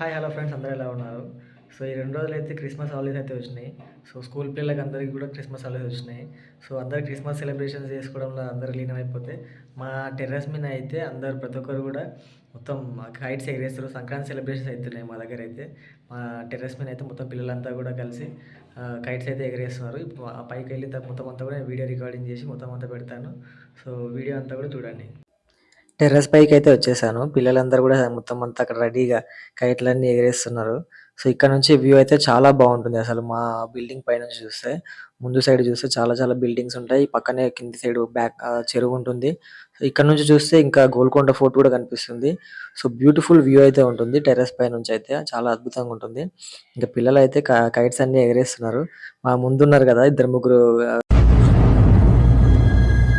Hi hello friends అందరూ ఎలా ఉన్నారు? సో ఈ రెండు రోజులు అయితే క్రిస్మస్ హాలిడేస్ అయితే వచ్చినాయి. సో స్కూల్ పిల్లలకి అందరికీ కూడా క్రిస్మస్ హాలిడేస్ వచ్చినాయి. సో అందరు క్రిస్మస్ సెలబ్రేషన్స్ చేసుకోవడంలో అందరూ లీనమైపోతే మా టెర్రస్ మీద అయితే అందరు ప్రతి ఒక్కరు కూడా మొత్తం కైట్స్ ఎగరేస్తారు సంక్రాంతి సెలబ్రేషన్స్ అవుతున్నాయి మా దగ్గర అయితే. మా టెర్రస్ మీద అయితే మొత్తం పిల్లలంతా కూడా కలిసి కైట్స్ అయితే ఎగరేస్తున్నారు. ఇప్పుడు ఆ పైకి వెళ్ళి మొత్తం అంతా కూడా వీడియో రికార్డింగ్ చేసి మొత్తం అంతా పెడతాను. సో వీడియో అంతా కూడా చూడండి. టెర్రస్ పైకి అయితే వచ్చేసాను. పిల్లలందరూ కూడా మొత్తం అంతా అక్కడ రెడీగా కైట్లన్నీ ఎగరేస్తున్నారు. సో ఇక్కడ నుంచి వ్యూ అయితే చాలా బాగుంటుంది అసలు. మా బిల్డింగ్ పై నుంచి చూస్తే ముందు సైడ్ చూస్తే చాలా చాలా బిల్డింగ్స్ ఉంటాయి. పక్కనే కింది సైడ్ బ్యాక్ చెరువు ఉంటుంది. సో ఇక్కడ నుంచి చూస్తే ఇంకా గోల్కొండ ఫోర్ట్ కూడా కనిపిస్తుంది. సో బ్యూటిఫుల్ వ్యూ అయితే ఉంటుంది టెర్రస్ పై నుంచి అయితే. చాలా అద్భుతంగా ఉంటుంది. ఇంకా పిల్లలు అయితే కైట్స్ అన్ని ఎగరేస్తున్నారు. మా ముందు ఉన్నారు కదా ఇద్దరు ముగ్గురు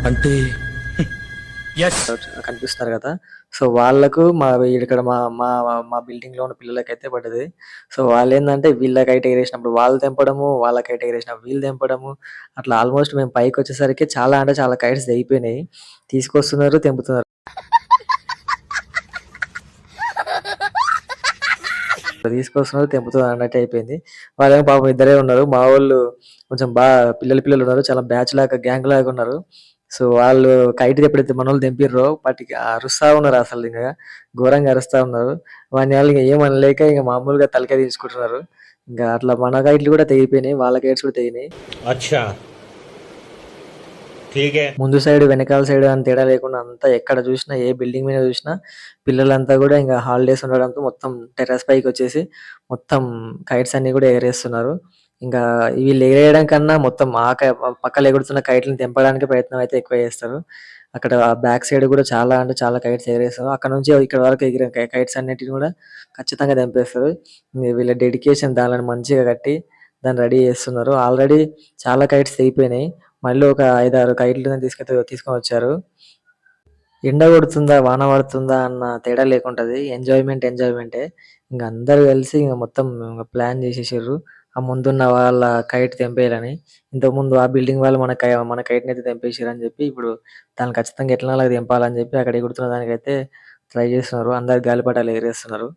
అంటే కనిపిస్తున్నారు కదా. సో వాళ్ళకు మా ఇక్కడ మా మా మా బిల్డింగ్లో ఉన్న పిల్లలకైతే పడ్డది. సో వాళ్ళు ఏంటంటే వీళ్ళ కైట్ ఎగరేసినప్పుడు వాళ్ళు తెంపడము వాళ్ళ కైట్ ఎగరేసినప్పుడు వీళ్ళు తెంపడము. అట్లా ఆల్మోస్ట్ మేము పైకి వచ్చేసరికి చాలా అంటే చాలా కైట్స్ అయిపోయినాయి తీసుకొస్తున్నారు తెంపుతున్నారు. తీసుకొస్తున్నారు తెంపుతున్నారు అన్నట్టు అయిపోయింది. వాళ్ళేమో పాపం ఇద్దరే ఉన్నారు. మా వాళ్ళు కొంచెం బాగా పిల్లలు పిల్లలు ఉన్నారు. చాలా బ్యాచ్ లాగా గ్యాంగ్ లాగా ఉన్నారు. సో వాళ్ళు కైట్ ఎప్పుడైతే మనోలు తెంపిర్రో వాటికి అరుస్తా ఉన్నారు అసలు ఇంకా ఘోరంగా అరుస్తా ఉన్నారు. వాని వాళ్ళు ఇంకా ఏమనలేక ఇంకా మామూలుగా తలకాయ తీసుకుంటున్నారు ఇంకా అట్లా మన కైట్లు కూడా తెగిపోయినాయి వాళ్ళ కైట్స్ కూడా తెగినాయి. ముందు సైడ్ వెనకాల సైడ్ అని తేడా లేకుండా అంతా ఎక్కడ చూసినా ఏ బిల్డింగ్ మీద చూసినా పిల్లలంతా కూడా ఇంకా హాలిడేస్ ఉండడంతో మొత్తం టెర్రస్ పైకి వచ్చేసి మొత్తం కైట్స్ అన్ని కూడా ఎగరేస్తున్నారు. ఇంకా వీళ్ళు లేయడం కన్నా మొత్తం ఆ కై- పక్కన ఎగురుతున్న కైట్లను తెంపడానికి ప్రయత్నం అయితే ఎక్కువ చేస్తారు. అక్కడ బ్యాక్ సైడ్ కూడా చాలా అంటే చాలా కైట్స్ ఎగరేస్తారు. అక్కడ నుంచి ఇక్కడ వరకు ఎగిరిన కైట్స్ అన్నిటిని కూడా ఖచ్చితంగా తెంపేస్తారు. వీళ్ళ డెడికేషన్ దానిని మంచిగా కట్టి దాన్ని రెడీ చేస్తున్నారు. ఆల్రెడీ చాలా కైట్స్ తెగిపోయినాయి. మళ్ళీ ఒక ఐదారు కైట్లు తీసుకొని తీసుకొని వచ్చారు. ఎండ కొడుతుందా వాన పడుతుందా అన్న తేడా లేకుంటది. ఎంజాయ్మెంట్ ఎంజాయ్మెంటే. ఇంకా అందరు కలిసి ఇంకా మొత్తం ప్లాన్ చేసేసారు ఆ ముందున్న వాళ్ళ కైట్ తెంపేయాలని. ఇంతకు ముందు ఆ బిల్డింగ్ వాళ్ళు మన కై మన కైట్ అయితే తెంపేసారు అని చెప్పి ఇప్పుడు దాన్ని ఖచ్చితంగా ఎట్లా అలాగ తెంపాలని చెప్పి అక్కడ ఎగురుతున్న దానికైతే ట్రై చేస్తున్నారు. అందరు గాలిపటాలు ఎగరేస్తున్నారు.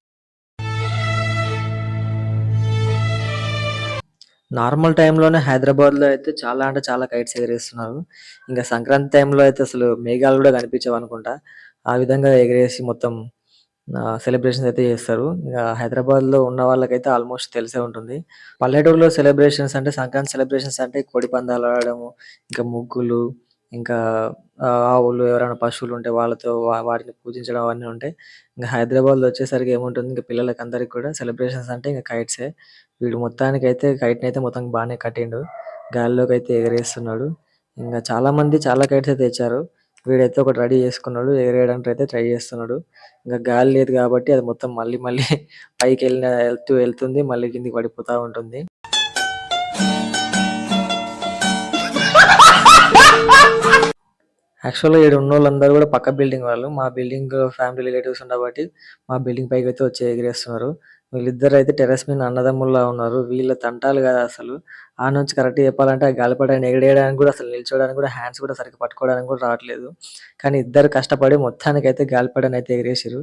నార్మల్ టైంలోనే హైదరాబాద్లో అయితే చాలా అంటే చాలా కైట్స్ ఎగరేస్తున్నారు. ఇంకా సంక్రాంతి టైంలో అయితే అసలు మేఘాలు కూడా కనిపించవు అనుకుంటా. ఆ విధంగా ఎగరేసి మొత్తం సెలబ్రేషన్స్ అయితే చేస్తారు. ఇంకా హైదరాబాద్లో ఉన్న వాళ్ళకైతే ఆల్మోస్ట్ తెలిసే ఉంటుంది. పల్లెటూరులో సెలబ్రేషన్స్ అంటే సంక్రాంతి సెలబ్రేషన్స్ అంటే కోడి పందాలు ఆడడము ఇంకా ముగ్గులు ఇంకా ఆవులు ఎవరైనా పశువులు ఉంటే వాళ్ళతో వా- వాటిని పూజించడం అవన్నీ ఉంటాయి. ఇంకా హైదరాబాద్లో వచ్చేసరికి ఏముంటుంది? ఇంకా పిల్లలకి అందరికి కూడా సెలబ్రేషన్స్ అంటే ఇంకా కైట్సే వీడు మొత్తానికి అయితే కైట్ అయితే మొత్తం బాగానే కట్టిండు. గాలిలోకి అయితే ఎగరేస్తున్నాడు. ఇంకా చాలా మంది చాలా కైట్స్ అయితే తెచ్చారు. వీడైతే ఒకటి రెడీ చేసుకున్నాడు ఎగరేయడానికి అయితే ట్రై చేస్తున్నాడు. ఇంకా గాలి లేదు కాబట్టి అది మొత్తం మళ్ళీ మళ్ళీ పైకి వెళ్ళిన వెళ్తూ వెళ్తుంది మళ్ళీ కిందికి పడిపోతా ఉంటుంది. యాక్చువల్గా ఇక్కడ ఉన్న వాళ్ళందరూ కూడా పక్క బిల్డింగ్ వాళ్ళు మా బిల్డింగ్ ఫ్యామిలీ రిలేటివ్స్ ఉండబట్టి మా బిల్డింగ్ పైకి అయితే వచ్చి ఎగిరేస్తున్నారు. వీళ్ళిద్దరు అయితే టెర్రస్ మీద అన్నదమ్ముల్లా ఉన్నారు. వీళ్ళ తంటాలు కదా అసలు. ఆ నుంచి కరెక్ట్ చెప్పాలంటే ఆ గాలిపటాన్ని ఎగరేయడానికి కూడా అసలు నిల్చోడానికి కూడా హ్యాండ్స్ కూడా సరిగ్గా పట్టుకోవడానికి కూడా రావట్లేదు. కానీ ఇద్దరు కష్టపడి మొత్తానికి అయితే గాలిపటాన్ని అయితే ఎగిరేసారు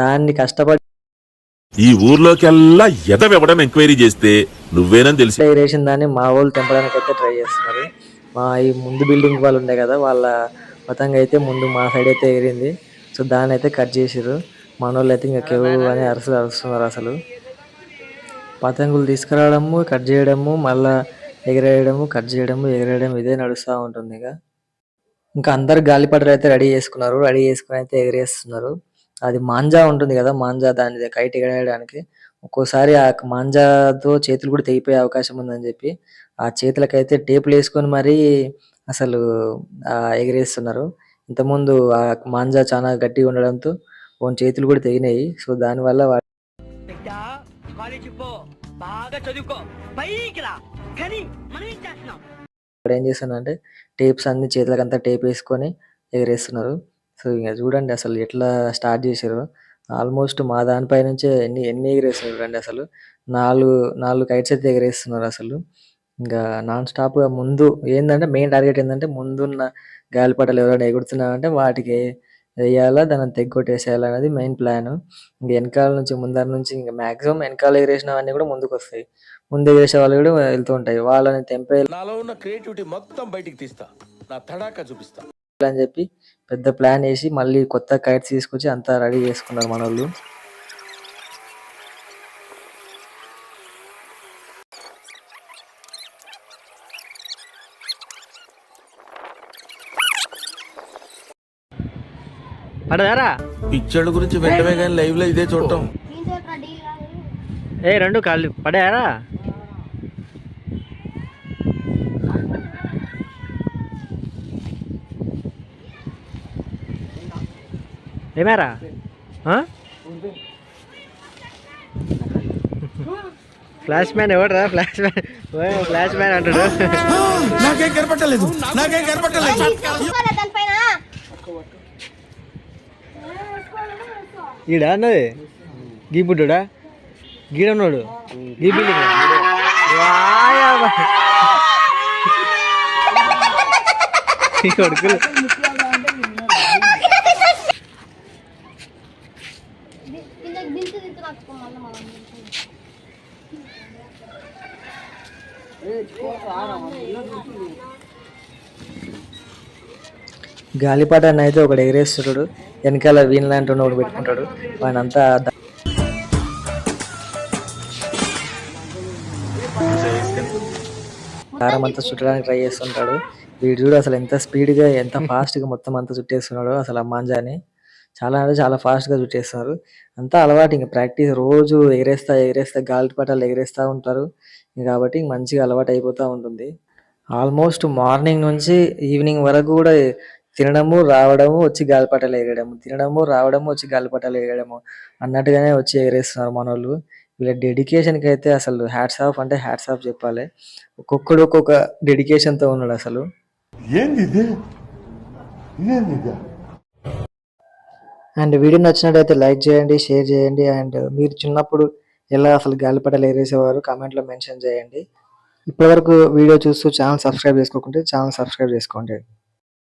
దాన్ని కష్టపడి ఈ ఊర్లోకెల్లా ఎదవెవడం ఎంక్వైరీ చేస్తే నువ్వేనని తెలిసి ఎగిరేసిన దాన్ని మా వాళ్ళు తెంపడానికి అయితే ట్రై చేస్తున్నారు. మా ఈ ముందు బిల్డింగ్ వాళ్ళు ఉండే కదా వాళ్ళ పతంగా అయితే ముందు మా సైడ్ అయితే ఎగిరింది. సో దాన్ని అయితే కట్ చేసిర్రు. మన వాళ్ళు అయితే ఇంకా కేవు అని అరుసు అరుస్తున్నారు అసలు. పతంగులు తీసుకురావడము కట్ చేయడము మళ్ళా ఎగిరేయడము కట్ చేయడము ఎగిరేయడం ఇదే నడుస్తూ ఉంటుంది ఇక. ఇంకా అందరు గాలిపటలు అయితే రెడీ చేసుకున్నారు రెడీ చేసుకుని అయితే ఎగరేస్తున్నారు. అది మాంజా ఉంటుంది కదా మాంజా దాని కైట్ ఎగరేయడానికి. ఒక్కోసారి ఆ మాంజాతో చేతులు కూడా తెగిపోయే అవకాశం ఉందని చెప్పి ఆ చేతులకైతే టేపులు వేసుకొని మరీ అసలు ఆ ఎగరేస్తున్నారు. ఇంతకుముందు ఆ మాంజా చాలా గట్టిగా ఉండడంతో ఓన్ చేతులు కూడా తెగినాయి. సో దానివల్ల మనం ఏం చేస్తున్నాం? వాడు ఏం చేస్తున్నాడంటే టేప్స్ అన్ని చేతులకంతా టేప్ వేసుకొని ఎగరేస్తున్నారు. సో ఇంకా చూడండి అసలు ఎట్లా స్టార్ట్ చేశారు. ఆల్మోస్ట్ మా దానిపై నుంచే ఎన్ని ఎన్ని ఎగరేస్తున్నారు చూడండి అసలు. నాలుగు నాలుగు కైట్స్ అయితే ఎగరేస్తున్నారు అసలు. ఇంకా నాన్ స్టాప్గా ముందు ఏంటంటే మెయిన్ టార్గెట్ ఏంటంటే ముందున్న గాలిపటాలు ఎవరైనా ఎగురుతున్నారంటే వాటికి వేయాలా దాన్ని తెగ్గొట్టేసేయాలి అనేది మెయిన్ ప్లాన్ ఇంక వెనకాల నుంచి ముందర నుంచి ఇంకా మాక్సిమం వెనకాల ఎగరేసినవన్నీ కూడా ముందుకు వస్తాయి ముందు ఎగరేసే వాళ్ళు కూడా వెళ్తూ ఉంటాయి. వాళ్ళని తెంపే నాలో ఉన్న క్రియేటివిటీ మొత్తం బయటికి తీస్తా. నా తడాకా చూపిస్తా. అని చెప్పి పెద్ద ప్లాన్ వేసి మళ్ళీ కొత్త కైట్స్ తీసుకొచ్చి అంతా రెడీ చేసుకున్నారు మన వాళ్ళు పడదారా? పిక్చర్ల గురించి వెంటనే కానీ లైవ్లో ఇదే చూడటం. ఏ రెండు కాళ్ళు పడారా ఏమారా? ఫ్లాష్ మ్యాన్ ఎవడరా? ఫ్లాష్ మ్యాన్ ఫ్లాష్ మ్యాన్ అంటాడు నాకేం కనపట్టలేదు నాకేం కనపట్టలేదు ఈడ అన్నది? గీ బుడ్డుడా? గీడున్నాడు గీ బిల్డింగ్ కొడుకులు. దించు గాలిపాటాన్ని అయితే ఒకడు ఎగరేస్తుంటాడు. వెనకాల వీన్ లాంటి ఒకటి పెట్టుకుంటాడు. వాడిని అంతా దారం అంతా చుట్టడానికి ట్రై చేస్తుంటాడు. వీడు చూడు అసలు ఎంత స్పీడ్గా ఎంత ఫాస్ట్గా మొత్తం అంతా చుట్టేస్తున్నాడు అసలు ఆ మాంజాని. చాలా అంటే చాలా ఫాస్ట్గా చుట్టేస్తున్నారు. అంతా అలవాటు ఇంకా ప్రాక్టీస్ రోజు ఎగరేస్తా ఎగరేస్తా గాలిపటాలు ఎగరేస్తూ ఉంటారు. కాబట్టి మంచిగా అలవాటు అయిపోతూ ఉంటుంది. ఆల్మోస్ట్ మార్నింగ్ నుంచి ఈవినింగ్ వరకు కూడా తినడము రావడము వచ్చి గాలిపటాలు ఎగరడము తినడము రావడము వచ్చి గాలిపటాలు ఎగరడము అన్నట్టుగానే వచ్చి ఎగరేస్తున్నారు మన వాళ్ళు వీళ్ళ డెడికేషన్కి అయితే అసలు హ్యాట్స్ ఆఫ్ అంటే హ్యాట్స్ ఆఫ్ చెప్పాలి. ఒక్కొక్కడు ఒక్కొక్క డెడికేషన్తో ఉన్నాడు అసలు. అండ్ వీడియో నచ్చినట్టయితే లైక్ చేయండి షేర్ చేయండి. అండ్ మీరు చిన్నప్పుడు ఎలా అసలు గాలిపటాలు ఎగరేసేవారు కామెంట్లో మెన్షన్ చేయండి. ఇప్పటివరకు వీడియో చూస్తూ ఛానల్ సబ్స్క్రైబ్ చేసుకోకుంటే ఛానల్ సబ్స్క్రైబ్ చేసుకోండి.